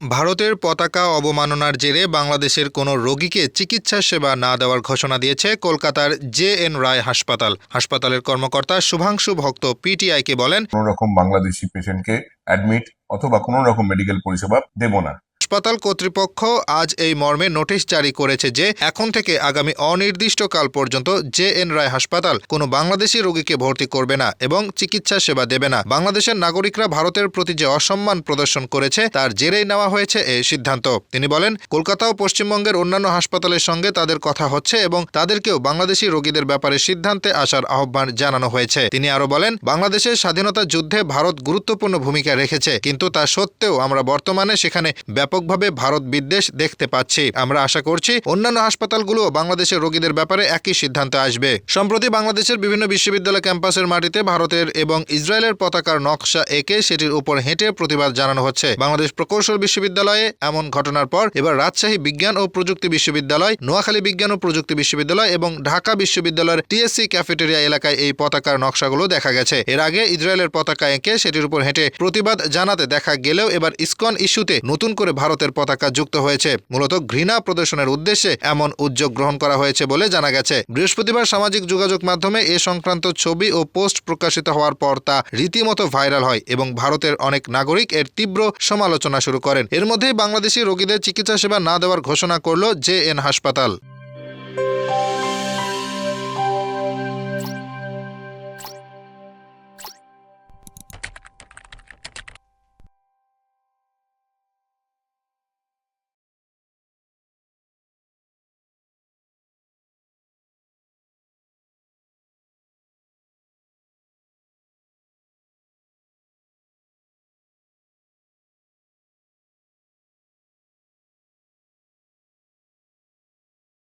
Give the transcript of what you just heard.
ভারতের পতাকা অবমাননার জেরে বাংলাদেশের কোনো রোগীকে চিকিৎসা সেবা না দেওয়ার ঘোষণা দিয়েছে কলকাতার জে এন রায় হাসপাতাল। হাসপাতালের কর্মকর্তা শুভাংশু ভক্ত পিটিআইকে বলেন, কোনো রকম বাংলাদেশি পেশেন্টকে অ্যাডমিট অথবা কোনো রকম মেডিকেল পরিষেবা দেব না। হাসপাতাল কর্তৃপক্ষ আজ এই মর্মে নোটিশ জারি করেছে যে এখন থেকে আগামী অনির্দিষ্টকাল পর্যন্ত জে এন রায় হাসপাতাল কোনো বাংলাদেশি রোগীকে ভর্তি করবে না এবং চিকিৎসা সেবা দেবে না। বাংলাদেশের নাগরিকরা ভারতের প্রতি যে অসম্মান প্রদর্শন করেছে, তার জেরেই নেওয়া হয়েছে এই সিদ্ধান্ত। তিনি বলেন, কলকাতা ও পশ্চিমবঙ্গের অন্যান্য হাসপাতালের সঙ্গে তাদের কথা হচ্ছে এবং তাদেরকেও বাংলাদেশি রোগীদের ব্যাপারে সিদ্ধান্তে আসার আহ্বান জানানো হয়েছে। তিনি আরও বলেন, বাংলাদেশের স্বাধীনতা যুদ্ধে ভারত গুরুত্বপূর্ণ ভূমিকা রেখেছে, কিন্তু তা সত্ত্বেও আমরা বর্তমানে সেখানে ব্যাপকভাবে ভারত বিদ্বেষ দেখতে পাচ্ছি। আমরা আশা করছি অন্যান্য হাসপাতালগুলো বাংলাদেশের রোগীদের ব্যাপারে একই সিদ্ধান্তে আসবে। সম্প্রতি বাংলাদেশের বিভিন্ন বিশ্ববিদ্যালয় ক্যাম্পাসের মাটিতে ভারতের এবং ইসরায়েলের পতাকার নকশা এঁকে সেটির উপর হেঁটে প্রতিবাদ জানানো হচ্ছে। বাংলাদেশ প্রকৌশল বিশ্ববিদ্যালয়ে এমন ঘটনার পর এবার রাজশাহী বিজ্ঞান ও প্রযুক্তি বিশ্ববিদ্যালয়, নোয়াখালী বিজ্ঞান ও প্রযুক্তি বিশ্ববিদ্যালয় এবং ঢাকা বিশ্ববিদ্যালয়ের টিএসসি ক্যাফেটেরিয়া এলাকায় এই পতাকার নকশাগুলো দেখা গেছে। এর আগে ইসরায়েলের পতাকা এঁকে সেটির উপর হেঁটে প্রতিবাদ জানাতে দেখা গেলেও এবার ইসকন ইস্যুতে নতুন করে ভারতের পতাকা যুক্ত হয়েছে। মূলত ঘৃণা প্রদর্শনের উদ্দেশ্যে এমন উদ্যোগ গ্রহণ করা হয়েছে বলে জানা গেছে। বৃহস্পতিবার সামাজিক যোগাযোগ মাধ্যমে এ সংক্রান্ত ছবি ও পোস্ট প্রকাশিত হওয়ার পর তা রীতিমতো ভাইরাল হয় এবং ভারতের অনেক নাগরিক এর তীব্র সমালোচনা শুরু করেন। এর মধ্যেই বাংলাদেশি রোগীদের চিকিৎসা সেবা না দেওয়ার ঘোষণা করল জে এন হাসপাতাল।